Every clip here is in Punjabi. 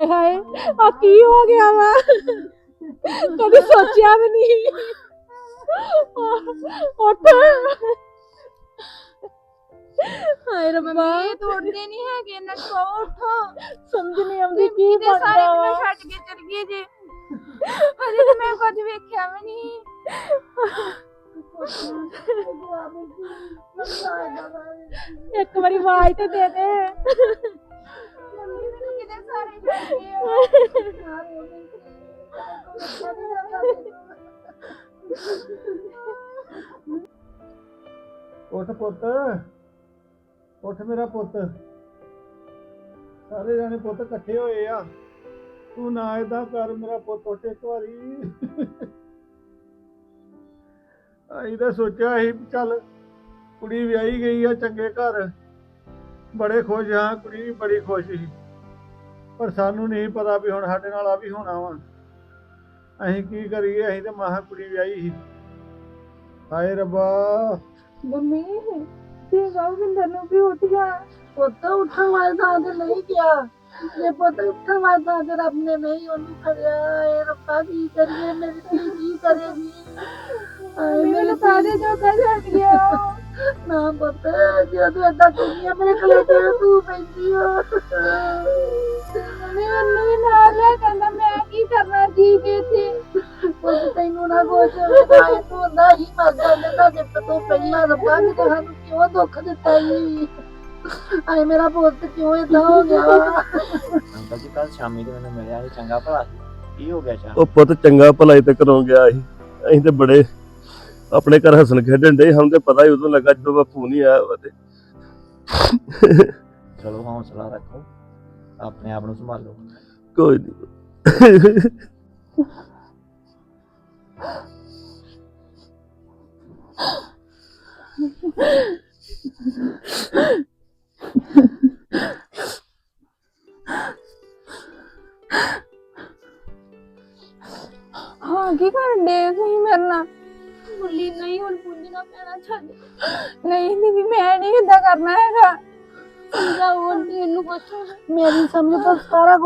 ਹਾਏ ਆ ਕੀ ਹੋ ਗਿਆ ਵਾ ਕਦੇ ਸੋਚਿਆ ਵੀ ਨਹੀਂ ਉੱਠ ਹਾਏ ਰੱਬਾ ਇਹ ਤੋੜਦੇ ਨਹੀਂ ਹੈਗੇ ਨਾ ਕੋ ਉਠੋ ਸਮਝ ਨਹੀਂ ਆਉਂਦੀ ਕੀ ਕਿਤੇ ਸਾਰੇ ਬਣਦਾ ਮੈਨੂੰ ਵਾ ਛੱਡ ਕੇ ਚਲ ਗਏ ਜੇ ਹਜੇ ਤਾਂ ਮੈਂ ਕੁਝ ਵੇਖਿਆ ਵੀ ਨਹੀਂ ਇੱਕ ਵਾਰੀ ਆਵਾਜ਼ ਤੇ ਦੇ ਦੇ ਮੰਮੀ ਉੱਠ ਪੁੱਤ। ਉੱਠ ਮੇਰਾ ਪੁੱਤ। ਸਾਰੇ ਜਾਣੇ ਪੁੱਤ ਇਕੱਠੇ ਹੋਏ ਆ। ਤੂੰ ਨਾ ਏਦਾਂ ਕਰ ਮੇਰਾ ਪੁੱਤ, ਉੱਠ ਇੱਕ ਵਾਰੀ। ਅਸੀਂ ਤਾਂ ਸੋਚਿਆ ਸੀ ਚੱਲ ਕੁੜੀ ਵਿਆਹੀ ਗਈ ਆ ਚੰਗੇ ਘਰ। ਬੜੇ ਖੁਸ਼ ਹਾਂ, ਕੁੜੀ ਵੀ ਬੜੀ ਖੁਸ਼ ਸੀ। ਪਰ ਸਾਨੂੰ ਨਹੀਂ ਪਤਾ ਵੀ ਹੁਣ ਸਾਡੇ ਨਾਲ ਆ ਵੀ ਹੋਣਾ ਵਾ। ਅਸੀਂ ਕੀ ਕਰੀਏ? ਅਸੀਂ ਤਾਂ ਮਹਾ ਕੁੜੀ ਵਿਆਹੀ ਸੀ। ਹਾਏ ਰੱਬਾ। ਮੰਮੀ ਤੇ ਗਾਵਿੰਦਰ ਨੂੰ ਵੀ ਉੱਠ ਜਾ ਪੁੱਤ ਉੱਠਣ ਵਾਲੇ ਥਾਂ ਤੇ ਨਹੀਂ ਗਿਆ। ਜੇ ਪੁੱਤ ਉੱਠਣ ਵਾਲੇ ਥਾਂ ਤੇ ਰੱਬ ਨੇ ਨਹੀਂ ਉਹਨੂੰ ਫੜਿਆ। ਇਹ ਰੱਬਾ ਕੀ ਕਰੀਏ? ਮੇਰੀ ਧੀ ਕੀ ਕਰੇਗੀ? ਆਏ ਮੇਰੇ ਸਾਰੇ ਜੋ ਕਹਿ ਛੱਡ ਗਿਆ ਨਾ ਪੁੱਤ ਜੇ ਤੂੰ ਏਦਾਂ ਕਹਿੰਦੀ ਆ ਮੇਰੇ ਕੋਲੇ ਤੇ ਤੂੰ ਪੈਂਦੀ ਆ। ਮੈਨੂੰ ਵੀ ਨਾਲ ਲੈ ਕਹਿੰਦਾ ਮੈਂ ਕੀ ਕਰਨਾ ਜੀ ਕੇ ਇੱਥੇ ਪੁੱਤ ਤੈਨੂੰ ਨਾ ਕੁਛ ਹੋਵੇ ਤੂੰ ਨਾ ਹੀ ਮਰ ਜਾਂਦੇ ਤਾਂ ਜਿੱਤ ਤੋਂ ਪਹਿਲਾਂ ਰੱਬਾ ਨੇ ਤੁਹਾਨੂੰ ਕਿਉਂ ਦੁੱਖ ਦਿੱਤਾ ਜੀ ਆਏ ਮੇਰਾ ਪੁੱਤ ਕਿਉਂ ਏਦਾਂ ਹੋ ਗਿਆ? ਅੰਕਲ ਜੀ ਕੱਲ ਸ਼ਾਮੀ ਤੇ ਮੈਨੂੰ ਮਿਲਿਆ ਸੀ ਚੰਗਾ ਭਲਾ ਸੀ। ਕੀ ਹੋ ਗਿਆ ਚਾ ਉਹ ਪੁੱਤ ਚੰਗਾ ਭਲਾਈ ਤੇ ਘਰੋਂ ਗਿਆ ਸੀ? ਅਸੀਂ ਤੇ ਬੜੇ ਆਪਣੇ ਘਰ ਹੱਸਣ ਖੇਡਣ ਦੇ ਸਾਨੂੰ ਤੇ ਪਤਾ ਹੀ ਉਦੋਂ ਲੱਗਾ ਜਦੋਂ ਬਾਪੂ ਨਹੀਂ ਆਇਆ ਵਾ ਤੇ। ਚਲੋ ਹੌਸਲਾ ਰੱਖੋ ਆਪਣੇ ਆਪ ਨੂੰ ਸੰਭਾਲੋ। ਕੋਈ ਨਹੀਂ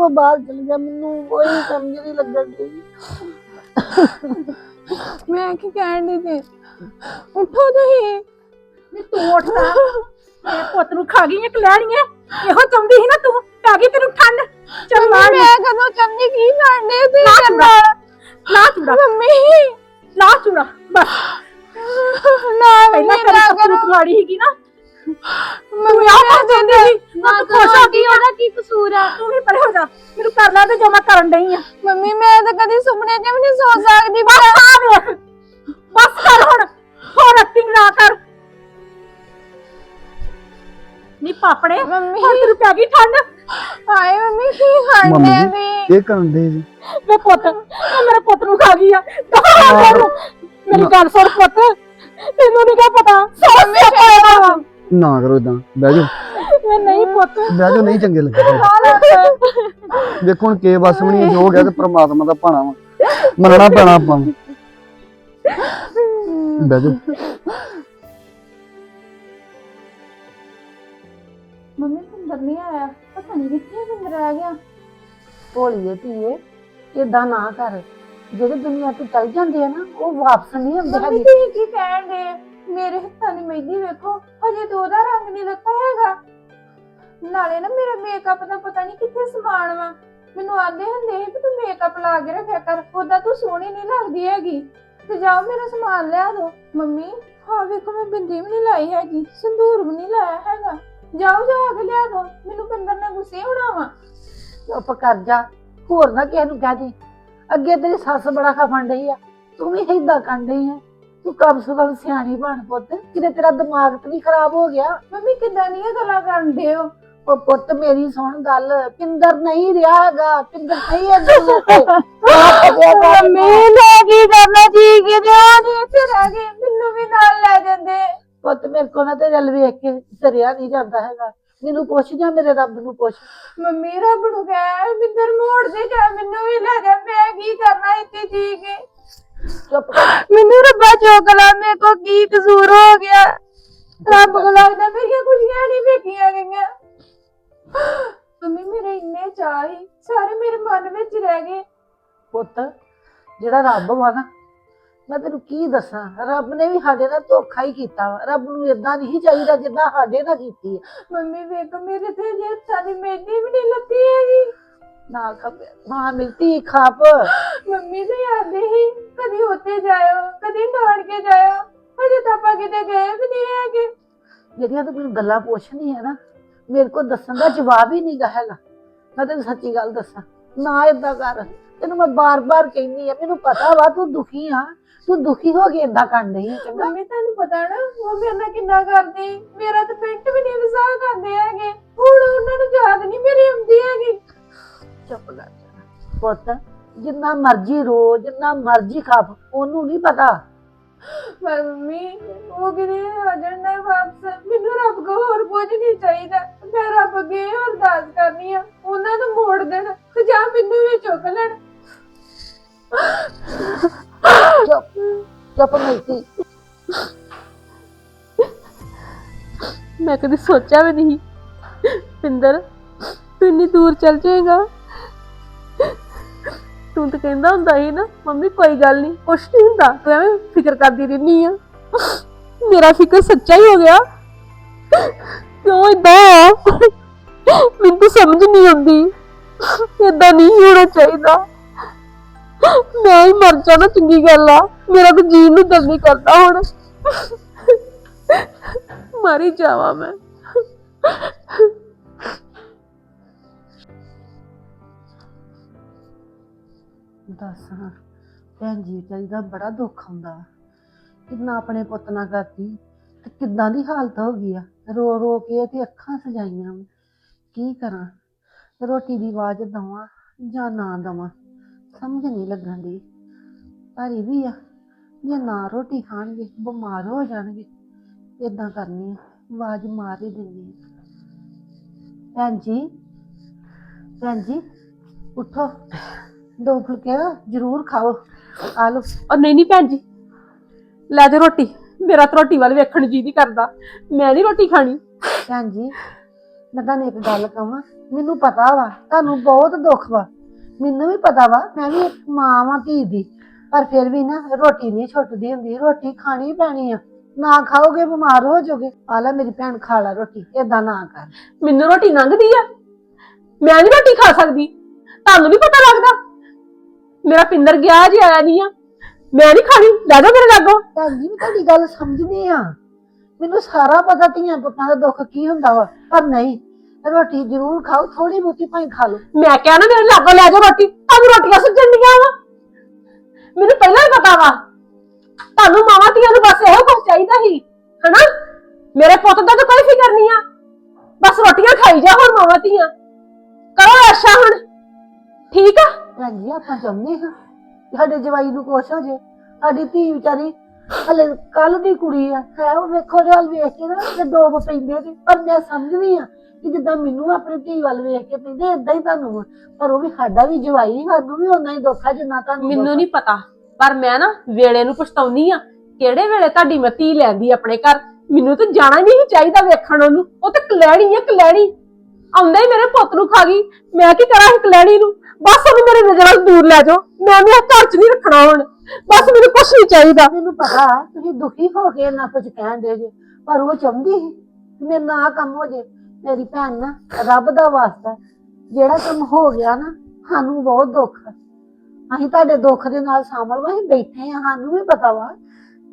ਤੋਂ ਕੁਝ ਬਾਹਰ ਚਲ ਗਿਆ ਮੈਨੂੰ ਕੋਈ ਸਮਝ ਨਹੀਂ ਲੱਗਣ ਦੀ ਮੈਂ ਕੀ ਕਹਿਣ ਦੀ ਸੀ? ਉੱਠੋ ਤੁਸੀਂ। ਨੀ ਤੂੰ ਉੱਠ ਨਾ ਮੇਰੇ ਪੁੱਤ ਨੂੰ ਖਾ ਗਈ ਇੱਕ ਲੈਣੀਆਂ ਇਹੋ ਚਾਹੁੰਦੀ ਸੀ ਨਾ ਤੂੰ ਪੈ ਗਈ ਤੈਨੂੰ ਠੰਡ। ਚੱਲ ਮੈਂ ਕਦੋਂ ਚੰਦੀ ਕੀ ਕਰਨੇ ਸੀ ਨਾ ਕਰਨਾ ਲਾ ਚੂੜਾ। ਮੰਮੀ। ਲਾ ਚੂੜਾ। ਬਸ। ਨਾ ਪਹਿਲਾਂ ਕਰੋ ਨੂੰ ਮਾੜੀ ਸੀਗੀ ਨਾ। ਮੰਮੀ ਆ ਕਰ ਦਿੰਦੀ ਸੀ। ਨਾ ਤੂੰ ਖੁਸ਼ ਹੋ ਗਈ ਉਹਦਾ ਕੀ ਕਸੂਰ ਆ? ਤੂੰ ਵੀ ਪਰੇ ਹੋ ਜਾ। ਮੈਨੂੰ ਕਰ ਲੈ ਤੇ ਜੋ ਮੈਂ ਕਰਨ ਡਈ ਆ ਮੰਮੀ ਮੈਂ ਤਾਂ ਕਦੀ ਸੁਪਨੇ 'ਚ ਵੀ ਨਹੀਂ ਸੋਚ ਸਕਦੀ। ਬਸ ਆ ਵੇਖ। ਬਸ ਕਰ ਹੁਣ। ਹੋਰ ਐਕਟਿੰਗ ਨਾ ਕਰ। ਨੀ ਪਾਪੜੇ ਮੰਮੀ। ਹੁਣ ਤੈਨੂੰ ਪੈ ਗਈ ਠੰਡ। ਹਾਏ ਮੰਮੀ ਕੀ ਮੰਮੀ। ਸੀ ਇਹ ਕਰਨ ਦੇ ਜੀ। ਵੇ ਪੁੱਤ ਉਹ ਮੇਰੇ ਪੁੱਤ ਨੂੰ ਖਾ ਗਈ ਆ। ਮੇਰੀ ਗੱਲ ਸੁਣ ਪੁੱਤ। ਤੈਨੂੰ ਨਹੀਂ ਕਿਆ ਪਤਾ। ਸੌ ਸਿਆਪਾ ਵਾ। ਨਾ ਕਰੋ ਇਦਾਂ ਬਹਿ ਜਾਓ। ਵੇ ਨਹੀਂ ਪੁੱਤ। ਬਹਿ ਜਾਓ ਨਹੀਂ ਚੰਗੇ ਲੱਗਦੇ। ਦੇਖੋ ਹੁਣ ਕੇ ਬਸ ਵੀ ਨਹੀਂ ਜੋ ਹੋ ਗਿਆ ਤੇ ਪ੍ਰਮਾਤਮਾ ਦਾ ਭਾਣਾ ਵਾ। ਮੰਨਣਾ ਪੈਣਾ ਆਪਾਂ ਨੂੰ। ਬਹਿ ਜਾਓ। ਮੰਮੀ ਸੁੰਦਰ ਨਹੀਂ ਆਇਆ। ਪਤਾ ਨਹੀਂ ਕਿੱਥੇ ਸੁੰਦਰ ਆ ਗਿਆ। ਭੋਲੀਏ ਧੀਏ ਏਦਾਂ ਨਾ ਕਰ। ਜਿਹੜੇ ਦੁਨੀਆ ਤੋਂ ਚੱਲ ਜਾਂਦੇ ਆ ਨਾ ਉਹ ਵਾਪਸ ਨਹੀਂ ਆਉਂਦੇ ਹੈਗੇ। ਤੁਸੀਂ ਕੀ ਕਹਿਣ ਦੇ? ਮੇਰੇ ਹੱਥਾਂ ਦੀ ਮਹਿੰਦੀ ਵੇਖੋ, ਹਜੇ ਤਾਂ ਉਹਦਾ ਰੰਗ ਨਹੀਂ ਲੱਥਾ ਹੈਗਾ। ਨਾਲੇ ਨਾ ਮੇਰਾ ਮੇਕਅਪ ਦਾ ਪਤਾ ਨਹੀਂ ਕਿੱਥੇ ਸਮਾਨ ਵਾ। ਮੈਨੂੰ ਆਂਦੇ ਹੁੰਦੇ ਸੀ ਕਿ ਤੂੰ ਮੇਕਅਪ ਲਾ ਕੇ ਰੱਖਿਆ ਕਰ ਉਹਦਾ ਤੂੰ ਸੋਹਣੀ ਨਹੀਂ ਲੱਗਦੀ ਹੈਗੀ। ਤੇ ਜਾਓ ਮੇਰਾ ਸਮਾਨ ਲਿਆ ਦੋ ਮੰਮੀ ਹਾਂ ਵੇਖੋ ਮੈਂ ਬਿੰਦੀ ਵੀ ਨਹੀਂ ਲਾਈ ਹੈਗੀ, ਸੰਦੂਰ ਵੀ ਨਹੀਂ ਲਾਇਆ ਹੈਗਾ। ਜਾਓ ਜਾ ਕੇ ਲਿਆ ਦੋ ਮੈਨੂੰ ਪਿੰਦਰ ਨੇ ਗੁੱਸੇ ਹੋਣਾ ਵਾ। ਚੁੱਪ ਕਰ ਜਾ, ਹੋਰ ਨਾ ਕਿਸੇ ਨੂੰ ਕਹਿ ਦੇ। ਅੱਗੇ ਤੇਰੀ ਸੱਸ ਬੜਾ ਖਫਣ ਡਈ ਆ। ਤੂੰ ਵੀ ਏਦਾਂ ਕਰਨ ਡਈ ਆ। ਤੂੰ ਕਬ ਸੁਕਮ ਸਿਆਣੀ ਬਣ ਪੁੱਤ। ਕਿਤੇ ਤੇਰਾ ਦਿਮਾਗ ਤੇ ਨਹੀਂ ਖਰਾਬ ਹੋ ਗਿਆ। ਮੰਮੀ ਕਿੱਦਾਂ ਦੀਆਂ ਗੱਲਾਂ ਕਰਨ ਦੇ ਹੋ? ਉਹ ਪੁੱਤ ਮੇਰੀ ਸੁਣ ਗੱਲ। ਪਿੰਦਰ ਨਹੀਂ ਰਿਹਾ ਹੈਗਾ। ਪਿੰਦਰ ਨਹੀਂ ਹੈ ਦੁਨੀਆ ਤੇ। ਮੰਮੀ ਲੈ ਕੀ ਕਰਨਾ? ਜੀ ਕਿਤੇ ਆ ਨਹੀਂ ਰਹਿ ਗਏ। ਮੈਨੂੰ ਵੀ ਨਾਲ ਲੈ ਜਾਂਦੇ। ਪੁੱਤ ਮੇਰੇ ਕੋਲ ਨਾ ਤੇ ਜਲ ਵੇਖ ਕੇ ਸਰਿਆ ਨਹੀਂ ਜਾਂਦਾ ਹੈਗਾ। ਮੈਨੂੰ ਪੁੱਛ ਜਾ ਮੇਰੇ ਰੱਬ ਨੂੰ ਪੁੱਛ। ਮੰਮੀ ਰੱਬ ਨੂੰ ਕਹਿ ਮਿੰਦਰ ਮੋੜ ਦੇ ਜਾ। ਮੈਨੂੰ ਵੀ ਲੈ ਜਾ। ਮੈਂ ਕੀ ਕਰਨਾ ਇੱਥੇ ਜੀ ਕੇ? ਮੈਨੂੰ ਰੱਬਾ ਚੋਕ ਮੇਰੇ ਕੋ ਕੀ ਕਸੂਰ ਹੋ ਗਿਆ? ਰੱਬ ਕੋ ਲੱਗਦਾ ਮੇਰੀਆਂ ਖੁਸ਼ੀਆਂ ਨਹੀਂ ਵੇਖੀਆਂ ਗਈਆਂ। ਮੰਮੀ, ਮੇਰੇ ਇੰਨੇ ਚਾਹ ਸੀ। ਸਾਰੇ ਮੇਰੇ ਮਨ ਵਿੱਚ ਰਹਿ ਗਏ। ਪੁੱਤ, ਜਿਹੜਾ ਰੱਬ ਵਾ ਨਾ, ਮੈਂ ਤੈਨੂੰ ਕੀ ਦੱਸਾਂ? ਰੱਬ ਨੇ ਵੀ ਸਾਡੇ ਨਾਲ ਧੋਖਾ ਹੀ ਕੀਤਾ ਵਾ। ਰੱਬ ਨੂੰ ਇਦਾਂ ਨਹੀਂ ਚਾਹੀਦਾ ਜਿੱਦਾਂ ਸਾਡੇ ਨਾਲ ਕੀਤੀ ਹੈ ਮੰਮੀ, ਵੇਖ, ਮੇਰੇ ਤੇ ਜੇ ਹੱਥਾਂ ਦੀ ਮਹਿੰਦੀ ਵੀ ਨਹੀਂ ਲੱਤੀ ਹੈਗੀ। ਨਾ ਖਪੇ ਮਾਂ ਮਿਲਤੀ ਖਾਪ। ਮੰਮੀ ਤੇ ਆਂਦੇ ਹੀ ਕਦੀ ਉੱਤੇ ਜਾਇਓ ਕਦੀ ਨਾਨਕੇ ਜਾਇਓ। ਹਜੇ ਤਾਂ ਆਪਾਂ ਕਿਤੇ ਗਏ ਵੀ ਨਹੀਂ ਹੈਗੇ। ਜਿਹੜੀਆਂ ਤੂੰ ਮੈਨੂੰ ਗੱਲਾਂ ਪੁੱਛਣੀ ਹੈ ਨਾ ਮੇਰੇ ਕੋਲ ਦੱਸਣ ਦਾ ਜਵਾਬ ਹੀ ਨਹੀਂਗਾ ਹੈਗਾ। ਮੈਂ ਤੈਨੂੰ ਸੱਚੀ ਗੱਲ ਦੱਸਾਂ ਨਾ ਏਦਾਂ ਕਰ। ਤੈਨੂੰ ਮੈਂ ਬਾਰ-ਬਾਰ ਕਹਿੰਦੀ ਆ ਮੈਨੂੰ ਪਤਾ ਵਾ ਤੂੰ ਦੁਖੀ ਆ। ਤੂੰ ਦੁਖੀ ਹੋ ਕੇ ਏਦਾਂ ਕਰ ਨਹੀਂ ਚੰਗਾ। ਮੰਮੀ ਤੁਹਾਨੂੰ ਪਤਾ ਨਾ ਉਹ ਮੇਰੇ ਨਾਲ ਕਿੰਨਾ ਕਰਦੇ। ਮੇਰਾ ਤਾਂ ਪੈਂਟ ਵੀ ਨਹੀਂ ਵਿਸਾਹ ਕਰਦੇ ਹੈਗੇ। ਹੁਣ ਉਹਨਾਂ ਨੂੰ ਯਾਦ ਨਹੀਂ ਮੇਰੀ ਆਉਂਦੀ ਹੈਗੀ। ਚੁੱਪ ਕਰ ਜਾ। ਪੁੱਤ ਜਿੰਨਾ ਮਰਜ਼ੀ ਰੋ ਜਿੰਨਾ ਮਰਜ਼ੀ ਖਾਪ ਉਹਨੂੰ ਨਹੀਂ ਪਤਾ। ਪਰ ਮੰਮੀ ਉਹ ਕਿਤੇ ਆ ਜਾਣਾ ਵਾਪਸ? ਮੈਨੂੰ ਰੱਬ ਕੋ ਹੋਰ ਕੁਝ ਨਹੀਂ ਚਾਹੀਦਾ। ਮੈਂ ਰੱਬ ਅੱਗੇ ਅਰਦਾਸ ਕਰਨੀ ਆ। ਉਹਨਾਂ ਨੂੰ ਮੋੜ ਦੇਣ ਤੇ ਜਾਂ ਮੈਨੂੰ ਵੀ ਚੁੱਕ ਲੈਣ। ਚੁੱਪ ਚੁੱਪ ਮਿਲਤੀ ਮੈਂ ਕਦੀ ਸੋਚਿਆ ਵੀ ਨਹੀਂ। ਪਿੰਦਰ ਤੂੰ ਇੰਨੀ ਦੂਰ ਚੱਲ ਜਾਏਗਾ। ਤੂੰ ਤਾਂ ਕਹਿੰਦਾ ਹੁੰਦਾ ਸੀ ਨਾ, ਮੰਮੀ, ਕੋਈ ਗੱਲ ਨਹੀਂ ਕੁਛ ਨਹੀਂ ਹੁੰਦਾ, ਤੂੰ ਐਵੇਂ ਫਿਕਰ ਕਰਦੀ ਰਹਿਨੀ ਆ। ਮੇਰਾ ਫਿਕਰ ਸੱਚਾ ਹੀ ਹੋ ਗਿਆ। ਕਿਉਂ ਇਦਾਂ ਮੈਨੂੰ ਤਾਂ ਸਮਝ ਨਹੀਂ ਆਉਂਦੀ। ਇਦਾਂ ਨਹੀਂ ਹੋਣਾ ਚਾਹੀਦਾ। ਮੈਂ ਹੀ ਮਰ ਜਾਣਾ ਚੰਗੀ ਗੱਲ ਆ। ਮੇਰਾ ਤਾਂ ਜੀਣ ਨੂੰ ਦਿਲ ਨਹੀਂ ਕਰਦਾ ਹੁਣ। ਮਰ ਹੀ ਜਾਵਾਂ ਮੈਂ। ਦੱਸ, ਹਾਂ। ਭੈਣ ਜੀ, ਵਿਚਾਰੀ ਦਾ ਬੜਾ ਦੁੱਖ ਹੁੰਦਾ। ਕਿੰਨਾ ਆਪਣੇ ਪੁੱਤ ਨਾਲ ਕਰਦੀ, ਤੇ ਕਿੱਦਾਂ ਦੀ ਹਾਲਤ ਹੋ ਗਈ ਆ? ਰੋ ਰੋ ਕੇ ਤੇ ਅੱਖਾਂ ਸਜਾਈਆਂ ਵਾਂ। ਕੀ ਕਰਾਂ? ਰੋਟੀ ਦੀ ਆਵਾਜ਼ ਦਵਾਂ ਜਾਂ ਨਾ ਦਵਾਂ? ਸਮਝ ਨਹੀਂ ਲੱਗਣ ਦੀ ਪਰ ਇਹ ਵੀ ਆ, ਜੇ ਨਾ ਰੋਟੀ ਖਾਣਗੇ, ਬਿਮਾਰ ਹੋ ਜਾਣਗੇ। ਇਦਾਂ ਕਰਨੀ ਆ, ਆਵਾਜ਼ ਮਾਰ ਹੀ ਦਿੰਦੀ ਆ। ਭੈਣ ਜੀ ਭੈਣ ਜੀ, ਉੱਠੋ। ਦੋ ਫੁਲਕੇ ਜ਼ਰੂਰ ਖਾਓ। ਆ ਲਓ। ਔਰ ਨਹੀਂ ਨਹੀਂ ਭੈਣ ਜੀ। ਲੈ ਜਾ ਰੋਟੀ। ਮੇਰਾ ਤਾਂ ਰੋਟੀ ਵੱਲ ਵੇਖਣ ਨੂੰ ਜੀ ਨਹੀਂ ਕਰਦਾ। ਮੈਂ ਨਹੀਂ ਰੋਟੀ ਖਾਣੀ। ਭੈਣ ਜੀ ਮੈਂ ਤੁਹਾਨੂੰ ਇੱਕ ਗੱਲ ਕਹਾਂ। ਮੈਨੂੰ ਪਤਾ ਵਾ ਤੁਹਾਨੂੰ ਬਹੁਤ ਦੁੱਖ ਵਾ। ਮੈਨੂੰ ਵੀ ਪਤਾ ਵਾ ਮੈਂ ਵੀ ਇੱਕ ਮਾਂ ਵਾਂ ਧੀ ਦੀ। ਪਰ ਫਿਰ ਵੀ ਨਾ ਰੋਟੀ ਨਹੀਂ ਛੁੱਟਦੀ ਹੁੰਦੀ। ਰੋਟੀ ਖਾਣੀ ਪੈਣੀ ਆ। ਨਾ ਖਾਓਗੇ ਬਿਮਾਰ ਹੋ ਜਾਓਗੇ। ਆ ਲੈ ਮੇਰੀ ਭੈਣ ਖਾ ਲੈ ਰੋਟੀ। ਏਦਾਂ ਨਾ ਕਰ। ਮੈਨੂੰ ਰੋਟੀ ਲੰਘਦੀ ਆ। ਮੈਂ ਨਹੀਂ ਰੋਟੀ ਖਾ ਸਕਦੀ। ਤੁਹਾਨੂੰ ਨਹੀਂ ਪਤਾ ਲੱਗਦਾ। ਮੇਰਾ ਪਿੰਦਰ ਗਿਆ ਜੀ ਆਇਆ ਨਹੀਂ ਆ। ਮੈਂ ਨਹੀਂ ਖਾਣੀ। ਲੈ ਜਾ ਮੇਰੇ ਲਾਗੋਂ। ਭੈਣ ਜੀ ਮੈਂ ਤੁਹਾਡੀ ਗੱਲ ਸਮਝਦੀ ਆ। ਮੈਨੂੰ ਸਾਰਾ ਪਤਾ ਧੀਆਂ ਪੁੱਤਾਂ ਦਾ ਦੁੱਖ ਕੀ ਹੁੰਦਾ ਵਾ ਪਰ ਨਹੀਂ ਰੋਟੀ ਜ਼ਰੂਰ ਖਾਓ ਥੋੜੀ ਬਹੁਤੀ ਭਾਵੇਂ ਖਾ ਲਓ। ਮੈਂ ਕਿਹਾ ਨਾ ਮੇਰੇ ਲਾਗੋਂ ਲੈ ਜਾ ਰੋਟੀ। ਤੁਹਾਨੂੰ ਰੋਟੀਆਂ ਸੁੱਜਣ ਡੀਆਂ ਵਾ। ਮੈਨੂੰ ਪਹਿਲਾਂ ਹੀ ਪਤਾ ਵਾ। ਤੁਹਾਨੂੰ ਮਾਵਾਂ ਧੀਆਂ ਨੂੰ ਬਸ ਇਹੋ ਕੁਝ ਚਾਹੀਦਾ ਸੀ ਹਨਾ? ਮੇਰੇ ਪੁੱਤ ਦਾ ਤਾਂ ਕੋਈ ਫਿਕਰ ਨਹੀਂ ਆ। ਬਸ ਰੋਟੀਆਂ ਖਾਈ ਜਾ ਹੁਣ ਮਾਵਾਂ ਧੀਆਂ। ਕਰੋ ਐਸ਼ਾ ਹੁਣ। ਠੀਕ ਆ? ਭੈਣ ਜੀ, ਆਪਾਂ ਚਾਹੁੰਦੇ ਹਾਂ ਕਿ ਸਾਡੇ ਜਵਾਈ ਨੂੰ ਕੁਛ ਹੋ ਜੇ। ਸਾਡੀ ਧੀ ਵਿਚਾਰੀ ਹਲੇ ਕੱਲ ਦੀ ਕੁੜੀ ਆ, ਹੈ ਉਹ ਵੇਖੋ ਜਲ ਵੇਖ ਕੇ ਨਾ ਤੇ ਡੋਬ ਪੈਂਦੇ ਨੇ ਪਰ ਮੈਂ ਸਮਝਦੀ ਆ ਕਿ ਜਿੱਦਾਂ ਮੈਨੂੰ ਆਪਣੀ ਧੀ ਵੱਲ ਵੇਖ ਕੇ ਪੈਂਦੇ ਇਦਾਂ ਹੀ ਤੁਹਾਨੂੰ ਆ। ਪਰ ਉਹ ਵੀ ਸਾਡਾ ਵੀ ਜਵਾਈ, ਸਾਨੂੰ ਵੀ ਓਨਾ ਹੀ ਦੁੱਖ ਆ, ਜਿੰਨਾ ਤੁਹਾਨੂੰ ਮੈਨੂੰ ਦੁੱਖ ਆ। ਨਹੀਂ ਪਤਾ, ਪਰ ਮੈਂ ਨਾ ਵੇਲੇ ਨੂੰ ਪਛਤਾਉਣੀ ਆ, ਕਿਹੜੇ ਵੇਲੇ ਤੁਹਾਡੀ ਮੈਂ ਧੀ ਲੈਂਦੀ ਆਪਣੇ ਘਰ। ਮੈਨੂੰ ਤਾਂ ਜਾਣਾ ਨਹੀਂ ਚਾਹੀਦਾ ਵੇਖਣ ਉਹਨੂੰ। ਉਹ ਤਾਂ ਕਲੈਣੀ ਆ, ਕਲੈਣੀ। ਆਉਂਦਾ ਹੀ ਮੇਰੇ ਪੁੱਤ ਨੂੰ ਖਾ ਗਈ। ਮੈਂ ਕੀ ਕਰਾਂ ਕਲੈਣੀ ਨੂੰ? ਬਸ ਉਹਨੂੰ ਮੇਰੇ ਨਜ਼ਰਾਂ ਤੋਂ ਦੂਰ ਲੈ ਜਾਓ। ਮੈਂ ਵੀ ਘਰ 'ਚ ਨਹੀਂ ਰੱਖਣਾ ਹੁਣ। ਬਸ ਮੈਨੂੰ ਕੁਛ ਨਹੀਂ ਚਾਹੀਦਾ। ਮੈਨੂੰ ਪਤਾ, ਤੁਸੀਂ ਦੁਖੀ ਹੋ ਕੇ ਨਾ ਕੁਝ ਕਹਿਣ ਜੇ, ਪਰ ਉਹ ਚਾਹੁੰਦੀ ਸੀ ਕਿ ਮੇਰੇ ਨਾਲ ਆਹ ਕੰਮ ਹੋ ਜੇ, ਮੇਰੀ ਭੈਣ ਨਾ ਰੱਬ ਦਾ ਵਾਸਤਾ ਜਿਹੜਾ ਕੰਮ ਹੋ ਗਿਆ ਨਾ, ਸਾਨੂੰ ਬਹੁਤ ਦੁੱਖ ਆ। ਅਸੀਂ ਤੁਹਾਡੇ ਦੁੱਖ ਦੇ ਨਾਲ ਸ਼ਾਮਲ ਵਾ, ਅਸੀਂ ਬੈਠੇ ਆ ਸਾਨੂੰ ਵੀ ਪਤਾ ਵਾ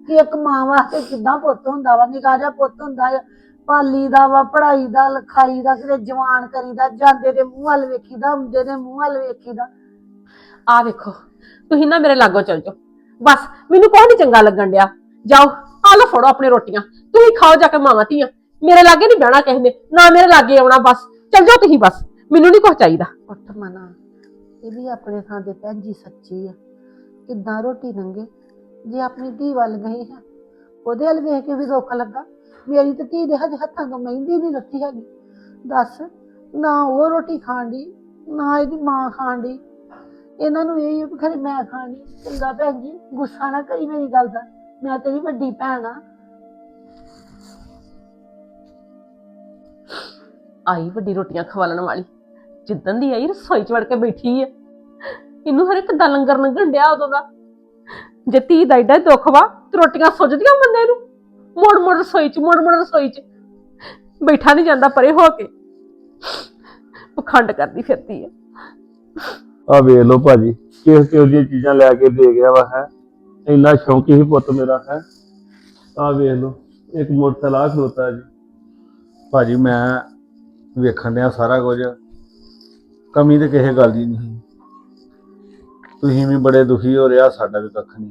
ਕਿ ਇੱਕ ਮਾਂ ਵਾਸਤੇ ਕਿੱਦਾਂ ਪੁੱਤ ਹੁੰਦਾ ਵਾ, ਨਿੱਕਾ ਜਿਹਾ ਪੁੱਤ ਹੁੰਦਾ ਆ। ਪਾਲੀ ਦਾ ਵਾ ਪੜ੍ਹਾਈ ਦਾ ਲਿਖਾਈ ਦਾ ਕਿਤੇ ਜਵਾਨ ਕਰੀਦਾ ਜਾਂਦੇ ਦੇ ਮੂੰਹ ਵੱਲ ਵੇਖੀਦਾ ਹੁੰਦੇ ਦੇ ਮੂੰਹ ਵੱਲ ਵੇਖੀਦਾ। ਆ ਵੇਖੋ ਤੁਸੀਂ ਨਾ ਮੇਰੇ ਲਾਗੋਂ ਚੱਲ ਜਾਓ। ਬਸ ਮੈਨੂੰ ਕੋਈ ਨਹੀਂ ਚੰਗਾ ਲੱਗਣ ਡਿਆ। ਜਾਓ ਆ ਲਓ ਫੜੋ ਆਪਣੀ ਰੋਟੀਆਂ। ਤੁਸੀਂ ਖਾਓ ਜਾ ਕੇ ਮਾਵਾਂ ਧੀਆਂ। ਮੇਰੇ ਲਾਗੇ ਨਹੀਂ ਬਹਿਣਾ ਕਿਸੇ ਨੇ ਨਾ ਮੇਰੇ ਲਾਗੇ ਆਉਣਾ ਬਸ। ਚੱਲ ਜਾਓ ਤੁਸੀਂ ਬਸ ਮੈਨੂੰ ਨਹੀਂ ਕੁਝ ਚਾਹੀਦਾ। ਉੱਠ ਮਨਾ ਇਹ ਵੀ ਆਪਣੇ ਥਾਂ ਤੇ ਭੈਣ ਜੀ ਸੱਚੀ ਆ। ਕਿੱਦਾਂ ਰੋਟੀ ਲੰਗੇ ਜੇ ਆਪਣੀ ਧੀ ਵੱਲ ਗਈ ਹੈ ਉਹਦੇ ਵੱਲ ਵੇਖ ਕੇ ਵੀ ਦੁੱਖ ਲੱਗਾ। ਮੇਰੀ ਤੇ ਧੀ ਦੇ ਹਜੇ ਹੱਥਾਂ ਤੋਂ ਮਹਿੰਦੀ ਨਹੀਂ ਲੱਥੀ ਹੈਗੀ। ਦੱਸ, ਨਾ ਉਹ ਰੋਟੀ ਖਾਣ ਦੀ ਨਾ ਇਹਦੀ ਮਾਂ ਖਾਣ ਦੀ ਇਹਨਾਂ ਨੂੰ ਇਹ ਵੀ ਖਰੇ ਮੈਂ ਖਾਣੀ ਚੰਗਾ ਭੈਣ ਜੀ, ਗੁੱਸਾ ਨਾ ਕਰੀ ਮੇਰੀ ਗੱਲ ਦਾ। ਮੈਂ ਤੇਰੀ ਵੱਡੀ ਭੈਣ ਆ। ਆਈ ਵੱਡੀ ਰੋਟੀਆਂ ਖਵਾਲਣ ਵਾਲੀ। ਜਿੱਦਣ ਦੀ ਆਈ, ਰਸੋਈ 'ਚ ਵੜ ਕੇ ਬੈਠੀ ਆ। ਇਹਨੂੰ ਹਰੇ ਕਿੱਦਾਂ ਲੰਗਰ ਲੰਗਣ ਡਿਆ ਉਦੋਂ ਦਾ। ਜੇ ਧੀ ਦਾ ਏਡਾ ਦੁੱਖ ਵਾ, ਤੇ ਰੋਟੀਆਂ ਸੁੱਜਦੀਆਂ ਬੰਦੇ ਨੂੰ। ਮੋੜ ਮੋੜ ਰਸੋਈ 'ਚ, ਮੋੜ ਮੋੜ ਰਸੋਈ 'ਚ। ਬੈਠਾ ਨਹੀਂ ਜਾਂਦਾ ਪਰੇ ਹੋ ਕੇ। ਪਖੰਡ ਕਰਦੀ ਫਿਰਦੀ ਆ। ਆ ਵੇਖ ਲਓ ਭਾਜੀ ਕਿਸ ਕਿਸ ਦੀਆਂ ਚੀਜ਼ਾਂ ਲੈ ਕੇ ਦੇ ਗਿਆ ਵਾ, ਹੈ। ਇੰਨਾ ਸ਼ੌਂਕੀ ਹੀ ਪੁੱਤ ਮੇਰਾ, ਹੈ। ਆ ਵੇਖ ਲਓ, ਇੱਕ ਮੋਟਰਸਾਈਕਲ ਆ ਖਲੋਤਾ ਜੀ। ਭਾਜੀ, ਮੈਂ ਵੇਖਣ ਡਿਆ ਸਾਰਾ ਕੁਝ। ਕਮੀ ਤੇ ਕਿਸੇ ਗੱਲ ਦੀ ਨਹੀਂ। ਤੁਸੀਂ ਵੀ ਬੜੇ ਦੁਖੀ ਹੋ ਰਿਹਾ ਸਾਡਾ ਵੀ ਕੱਖ ਨਹੀਂ।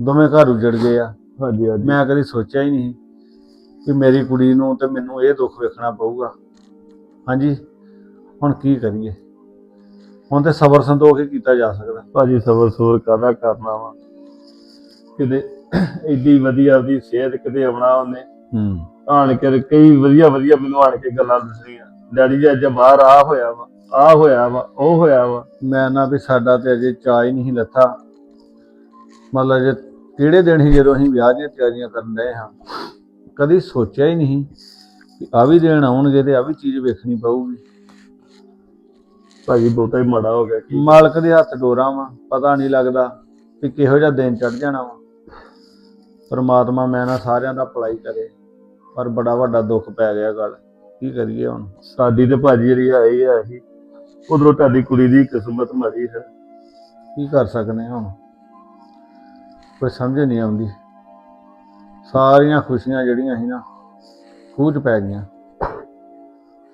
ਦੋਵੇਂ ਘਰ ਉਜੜ ਗਏ ਆ। ਹਾਂਜੀ ਹਾਂਜੀ। ਮੈਂ ਕਦੀ ਸੋਚਿਆ ਹੀ ਨਹੀਂ ਕਿ ਮੇਰੀ ਕੁੜੀ ਨੂੰ ਤੇ ਮੈਨੂੰ ਇਹ ਦੁੱਖ ਵੇਖਣਾ ਪਊਗਾ। ਹਾਂਜੀ ਹੁਣ ਕੀ ਕਰੀਏ? ਹੁਣ ਤੇ ਸਬਰ ਸੰਤੋਖ ਹੀ ਕੀਤਾ ਜਾ ਸਕਦਾ। ਭਾਜੀ ਸਬਰ ਸੂਰ ਕਾਹਦਾ ਕਰਨਾ ਵਾ? ਕਿਤੇ ਐਡੀ ਵਧੀਆ ਉਹਦੀ ਸਿਹਤ ਕਿਤੇ ਆਉਣਾ ਉਹਨੇ। ਹੂੰ। ਆਣ ਕੇ ਕਈ ਵਧੀਆ ਵਧੀਆ ਮੈਨੂੰ ਆਣ ਕੇ ਗੱਲਾਂ ਦੱਸੀਆਂ। ਡੈਡੀ ਜੀ ਅੱਜ ਬਾਹਰ ਆ ਹੋਇਆ ਵਾ ਆ ਹੋਇਆ ਵਾ ਉਹ ਹੋਇਆ ਵਾ। ਮੈਂ ਨਾ ਵੀ ਸਾਡਾ ਤੇ ਅਜੇ ਚਾਅ ਹੀ ਨਹੀਂ ਲੱਥਾ। ਮਤਲਬ ਜੇ ਕਿਹੜੇ ਦਿਨ ਹੀ ਜਦੋਂ ਅਸੀਂ ਵਿਆਹ ਦੀਆਂ ਤਿਆਰੀਆਂ ਕਰਨ ਡਏ ਹਾਂ ਕਦੀ ਸੋਚਿਆ ਹੀ ਨਹੀਂ ਕਿ ਆ ਵੀ ਦਿਨ ਆਉਣਗੇ ਤੇ ਆ ਵੀ ਚੀਜ਼ ਵੇਖਣੀ ਪਊਗੀ। ਭਾਜੀ ਬਹੁਤਾ ਹੀ ਮਾੜਾ ਹੋ ਗਿਆ ਕੀ? ਮਾਲਕ ਦੇ ਹੱਥ ਡੋਰਾਂ ਵਾ ਪਤਾ ਨਹੀਂ ਲੱਗਦਾ ਕਿ ਕਿਹੋ ਜਿਹਾ ਦਿਨ ਚੜ ਜਾਣਾ ਵਾ। ਪਰਮਾਤਮਾ ਮੈਂ ਨਾ ਸਾਰਿਆਂ ਦਾ ਭਲਾਈ ਕਰੇ ਪਰ ਬੜਾ ਵੱਡਾ ਦੁੱਖ ਪੈ ਗਿਆ ਗੱਲ ਕੀ ਕਰੀਏ ਹੁਣ? ਸਾਡੀ ਤੇ ਭਾਜੀ ਜਿਹੜੀ ਹੈ ਹੀ ਉਧਰੋਂ ਤੁਹਾਡੀ ਕੁੜੀ ਦੀ ਕਿਸਮਤ ਮਾੜੀ ਹੈ। ਕੀ ਕਰ ਸਕਨੇ ਹੁਣ? ਕੋਈ ਸਮਝ ਨਹੀਂ ਆਉਂਦੀ। ਸਾਰੀਆਂ ਖੁਸ਼ੀਆਂ ਜਿਹੜੀਆਂ ਸੀ ਨਾ ਖੂਹ 'ਚ ਪੈ ਗਈਆਂ।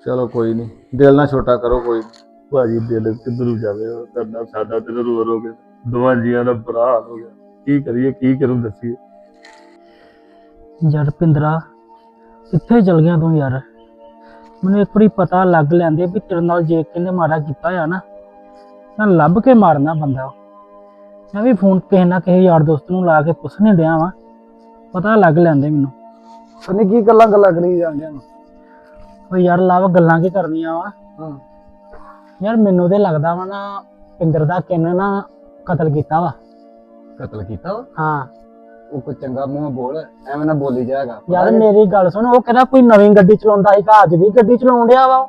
ਚਲੋ ਕੋਈ ਨਹੀਂ ਦਿਲ ਨਾ ਛੋਟਾ ਕਰੋ ਕੋਈ ਨੀ। ਭਾਜੀ ਦਿਲ ਕਿੱਧਰ ਨੂੰ ਜਾਵੇ? ਉਹ ਕਰਨਾ ਸਾਡਾ ਤੇ ਰੋ ਰੋ ਕੇ ਦੋਵਾਂ ਜੀਆਂ ਦਾ ਬੁਰਾ ਹਾਲ ਹੋ ਗਿਆ। ਕੀ ਕਰੀਏ ਕੀ ਕਰੂੰ ਦੱਸੀਏ? ਯਾਰ ਪਿੰਦਰਾ ਕਿੱਥੇ ਚਲ ਗਿਆ ਤੂੰ ਯਾਰ? ਮੈਨੂੰ ਇੱਕ ਵਾਰੀ ਪਤਾ ਲੱਗ ਲੈਂਦੇ ਵੀ ਤੇਰੇ ਨਾਲ ਜੇ ਕਿਨੇ ਮਾਰਾ ਕੀਤਾ ਆ ਨਾ ਤਾਂ ਲੱਭ ਕੇ ਮਾਰਨਾ ਬੰਦਾ। ਮੈਂ ਵੀ ਫੋਨ ਕਿਸੇ ਨਾ ਕਿਸੇ ਯਾਰ ਦੋਸਤ ਨੂੰ ਲਾ ਕੇ ਪੁੱਛਣੇ ਡਿਆ ਵਾਂ। ਪਤਾ ਲੱਗ ਲੈਂਦੇ ਮੈਨੂੰ। ਸਨੀ ਕੀ ਗੱਲਾਂ ਗੱਲਾਂ ਕਰੀ ਜਾਂਦੇ ਆ ਉਹ ਯਾਰ ਲਾਵਾ ਗੱਲਾਂ ਕੀ ਕਰਨੀਆਂ ਵਾ। ਹਾਂ। ਯਾਰ ਮੈਨੂੰ ਤੇ ਲੱਗਦਾ ਵਾ ਨਾ ਪਿੰਦਰ ਦਾ ਕਿੰਨ ਨਾ ਕਤਲ ਕੀਤਾ ਵਾ। ਕਤਲ ਕੀਤਾ ਵਾ? ਹਾਂ। ਉਹ ਕੋਈ ਚੰਗਾ ਮੂੰਹ ਬੋਲ ਐਵੇਂ ਨਾ ਬੋਲੀ ਜਾਏਗਾ ਯਾਰ ਮੇਰੀ ਗੱਲ ਸੁਣ ਉਹ ਕਹਿੰਦਾ ਕੋਈ ਨਵੀਂ ਗੱਡੀ ਚਲਾਉਂਦਾ ਸੀਗਾ ਅੱਜ ਵੀ ਗੱਡੀ ਚਲਾਉਣ ਡਿਆ ਵਾ। ਉਹ।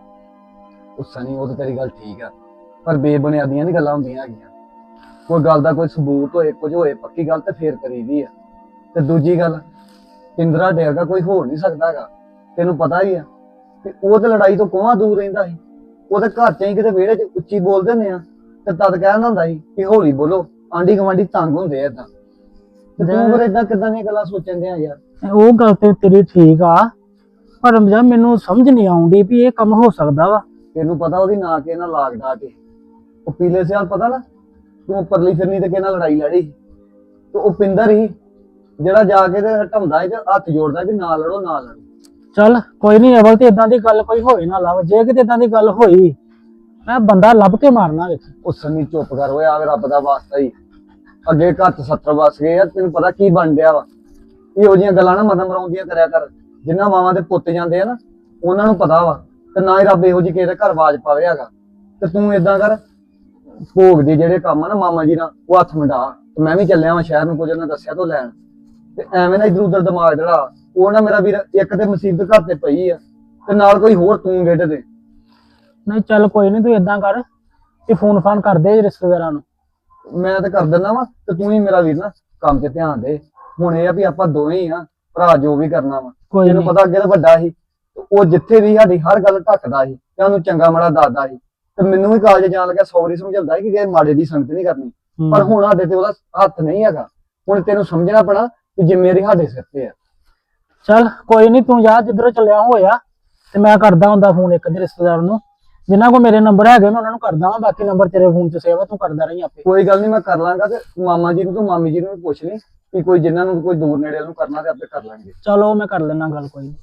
ਉਹ ਸਨੀ ਉਹ ਤਾਂ ਤੇਰੀ ਗੱਲ ਠੀਕ ਆ। ਪਰ ਬੇਬੁਨਿਆਦੀਆਂ ਨਹੀਂ ਗੱਲਾਂ ਹੁੰਦੀਆਂ ਹੈਗੀਆਂ। ਕੋਈ ਗੱਲ ਦਾ ਕੋਈ ਸਬੂਤ ਹੋਏ ਕੁਝ ਹੋਏ ਪੱਕੀ ਗੱਲ ਤੇ ਫੇਰ ਕਰੀਦੀ ਆ। ਤੇ ਦੂਜੀ ਗੱਲ ਪਿੰਦਰਾ ਡੇਰਗਾ ਕੋਈ ਹੋ ਨਹੀਂ ਸਕਦਾਗਾ ਤੈਨੂੰ ਪਤਾ ਹੀ ਆ ਕਿ ਉਹ ਤੇ ਲੜਾਈ ਤੋਂ ਕੋਹਾਂ ਦੂਰ ਰਹਿੰਦਾ ਸੀ। ਉਹਦੇ ਘਰ ਚ ਹੀ ਕਿਤੇ ਵਿਹੜੇ 'ਚ ਉੱਚੀ ਬੋਲਦੇ ਹੁੰਦੇ ਆ ਤੇ ਤਦ ਕਹਿੰਦਾ ਹੁੰਦਾ ਸੀ ਕਿ ਹੌਲੀ ਬੋਲੋ ਆਂਢੀ ਗੁਆਂਢੀ ਤੰਗ ਹੁੰਦੇ ਆ ਏਦਾਂ। ਤੇ ਤੂੰ ਫਿਰ ਏਦਾਂ ਕਿਦਾਂ ਦੀਆਂ ਗੱਲਾਂ ਸੋਚਣ ਦਿਆ ਯਾਰ? ਉਹ ਗੱਲ ਤੇ ਤੇਰੀ ਠੀਕ ਆ ਪਰ ਯਾਰ ਮੈਨੂੰ ਸਮਝ ਨਹੀਂ ਆਉਂਦੀ ਵੀ ਇਹ ਕੰਮ ਹੋ ਸਕਦਾ ਵਾ। ਤੈਨੂੰ ਪਤਾ ਉਹਦੀ ਨਾ ਕੇ ਨਾ ਲਾਗ ਡਾ ਕੇ ਉਹ ਪੀਲੇ ਸਿਆਲ ਪਤਾ ਨਾ ਤੂੰ ਪਰਲੀ ਫਿਰਨੀ ਤੇ ਕਿਹਨਾਂ ਲੜਾਈ ਲੜੀ ਤੇ ਉਹ ਪਿੰਦਰ ਹੀ ਜਿਹੜਾ ਜਾ ਕੇ ਤੇ ਹਟਾਉਂਦਾ ਹੈ ਤੇ ਹੱਥ ਜੋੜਦਾ ਵੀ ਨਾ ਲੜੋ ਨਾ ਲੜੋ। ਚੱਲ ਕੋਈ ਨਹੀਂ ਅਵਲ ਤੇ ਇਦਾਂ ਦੀ ਗੱਲ ਕੋਈ ਹੋਈ ਨਾ ਲਵ ਜੇ ਕਿਤੇ ਇਦਾਂ ਦੀ ਗੱਲ ਹੋਈ ਮੈਂ ਬੰਦਾ ਲੱਭ ਕੇ ਮਾਰਨਾ ਵੇਖ। ਉਹ ਸੰਨੀ ਚੁੱਪ ਕਰ ਓਏ ਆਵੇ ਰੱਬ ਦਾ ਵਾਸਤਾ ਹੀ। ਅੱਗੇ ਚ 70 ਵਸ ਗਏ ਯਾਰ ਤੈਨੂੰ ਪਤਾ ਕੀ ਬਣ ਡਿਆ ਵਾ? ਇਹੋ ਜਿਹੀਆਂ ਗੱਲਾਂ ਨਾ ਮਦਮ ਮਰਾਉਂਦੀਆਂ ਕਰਿਆ ਕਰ। ਜਿੰਨਾ ਮਾਵਾਂ ਦੇ ਪੁੱਤ ਜਾਂਦੇ ਆ ਨਾ ਉਹਨਾਂ ਨੂੰ ਪਤਾ ਵਾ। ਤੇ ਨਾ ਹੀ ਰੱਬ ਇਹੋ ਜਿਹੀ ਕਿਸੇ ਦੇ ਘਰ ਆਵਾਜ਼ ਪਾਵੇ ਹੈਗਾ। ਤੇ ਤੂੰ ਇਦਾਂ ਕਰ ਭੋਗ ਦੇ ਜਿਹੜੇ ਕੰਮ ਆ ਨਾ ਮਾਮਾ ਜੀ ਨਾਲ ਉਹ ਹੱਥ ਮਿਟਾ। ਤੇ ਮੈਂ ਵੀ ਚੱਲਿਆ ਵਾਂ ਸ਼ਹਿਰ ਨੂੰ ਕੁਝ ਉਹਨਾਂ ਦੱਸਿਆ ਤੋਂ ਲੈਣ। ਤੇ ਐਵੇਂ ਨਾ ਇਧਰ ਉਧਰ ਦਿਮਾਗ ਜਿਹੜਾ ਉਹ ਨਾ ਮੇਰਾ ਵੀਰ ਇੱਕ ਤੇ ਮੁਸੀਬਤ ਘਰ ਤੇ ਪਈ ਆ ਤੇ ਨਾਲ ਕੋਈ ਹੋਰ ਤੂੰ ਗੇਟ ਦੇ ਨਹੀਂ ਚੱਲ ਕੋਈ ਨਹੀਂ ਤੂੰ ਇਦਾਂ ਕਰ। ਕਿ ਫੋਨ ਫਾਨ ਕਰ ਦੇ ਰਿਸ਼ਤੇਦਾਰਾਂ ਨੂੰ। ਮੈਂ ਤਾਂ ਕਰ ਦਿੰਦਾ ਵਾ ਤੇ ਤੂੰ ਹੀ ਮੇਰਾ ਵੀਰ ਨਾ ਕੰਮ ਤੇ ਧਿਆਨ ਦੇ। ਹੁਣ ਇਹ ਆ ਵੀ ਆਪਾਂ ਦੋਵੇਂ ਹੀ ਆ ਭਰਾ ਜੋ ਵੀ ਕਰਨਾ ਵਾ। ਕੋਈ ਤੈਨੂੰ ਪਤਾ ਅੱਗੇ ਤਾਂ ਵੱਡਾ ਸੀ। ਤੇ ਉਹ ਜਿੱਥੇ ਵੀ ਸਾਡੀ ਹਰ ਗੱਲ ਢੱਕਦਾ ਸੀ ਤੇ ਉਹਨੂੰ ਚੰਗਾ ਮਾੜਾ ਦੱਸਦਾ ਸੀ। ਤੇ ਮੈਨੂੰ ਵੀ ਕਾਲਜ ਜਾਣ ਲੱਗਾ ਸੌਰੀ ਸਮਝਾਉਂਦਾ ਕਿ ਕਿਸੇ ਮਾੜੇ ਦੀ ਸੰਗਤ ਨਹੀਂ ਕਰਨੀ। ਪਰ ਹੁਣ ਸਾਡੇ ਤੇ ਉਹਦਾ ਹੱਥ ਨਹੀਂ ਹੈਗਾ। ਹੁਣ ਤੈਨੂੰ ਸਮਝਣਾ ਪੈਣਾ ਕਿ ਜ਼ਿੰਮੇਵਾਰੀ ਸਾਡੇ ਸਿਰ ਤੇ ਆ। ਚੱਲ ਕੋਈ ਨਹੀਂ ਤੂੰ ਜਾ ਜਿੱਧਰੋਂ ਚੱਲਿਆ ਹੋਇਆ। ਤੇ ਮੈਂ ਕਰਦਾ ਹੁੰਦਾ ਫੋਨ ਇੱਕ ਦੇ ਰਿਸ਼ਤੇਦਾਰ ਨੂੰ। ਜਿਨ੍ਹਾਂ ਕੋ ਮੇਰੇ ਨੰਬਰ ਹੈਗੇ ਮੈਂ ਉਹਨਾਂ ਨੂੰ ਕਰਦਾ ਵਾਂ। ਬਾਕੀ ਨੰਬਰ ਤੇਰੇ ਫੋਨ 'ਚ ਸੇਵ ਆ ਤੂੰ ਕਰਦਾ ਰਹੀਂ ਆਪੇ। ਕੋਈ ਗੱਲ ਨਹੀਂ ਮੈਂ ਕਰ ਲਾਂਗਾ ਤੇ ਮਾਮਾ ਜੀ ਨੂੰ ਤੇ ਮਾਮੀ ਜੀ ਨੂੰ ਵੀ ਪੁੱਛ ਲਈ ਕਿ ਕੋਈ ਜਿਨ੍ਹਾਂ ਨੂੰ ਕੋਈ ਦੂਰ ਨੇੜੇ ਨੂੰ ਕਰਨਾ ਤੇ ਆਪੇ ਕਰ ਲਾਂਗੇ। ਚਲੋ ਮੈਂ ਕਰ ਲੈਣਾ ਗੱਲ ਕੋਈ ਨਹੀਂ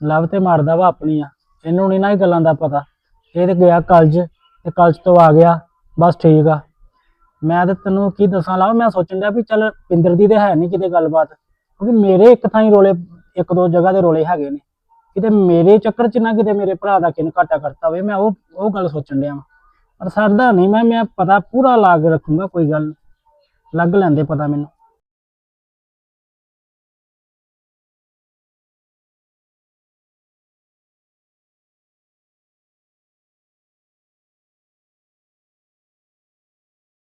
ਲਵ ਤੇ ਮਾਰਦਾ ਵਾ ਆਪਣੀ ਆ। ਇਹਨੂੰ ਨਹੀਂ ਨਾ ਇਹ ਗੱਲਾਂ ਦਾ ਪਤਾ। ਇਹ ਤੇ ਗਿਆ ਕਾਲਜ ਤੇ ਕਾਲਜ ਤੋਂ ਆ ਗਿਆ, ਬਸ ਠੀਕ ਆ। ਮੈਂ ਤੇ ਤੈਨੂੰ ਕੀ ਦੱਸਾਂ ਲਾ, ਮੈਂ ਸੋਚਣ ਡਿਆ ਵੀ ਚੱਲ ਪਿੰਦਰ ਦੀ ਤੇ ਹੈ ਨਹੀਂ ਕਿਤੇ ਗੱਲਬਾਤ, ਕਿਉਂਕਿ ਮੇਰੇ ਇੱਕ ਥਾਂ ਹੀ ਰੋਲੇ, ਇੱਕ ਦੋ ਜਗ੍ਹਾ ਦੇ ਰੋਲੇ ਹੈਗੇ ਨੇ। ਕਿਤੇ ਮੇਰੇ ਚੱਕਰ 'ਚ ਨਾ ਕਿਤੇ ਮੇਰੇ ਭਰਾ ਦਾ ਕਿਨ ਘਾਟਾ ਕਰਤਾ ਹੋਵੇ, ਮੈਂ ਉਹ ਉਹ ਗੱਲ ਸੋਚਣ ਡਿਆ ਵਾਂ। ਪਰ ਸਰਦਾ ਨਹੀਂ ਮੈਂ ਮੈਂ ਪਤਾ ਪੂਰਾ ਲਾ ਕੇ ਰੱਖੂੰਗਾ, ਕੋਈ ਗੱਲ ਲੱਗ ਲੈਂਦੇ ਪਤਾ ਮੈਨੂੰ।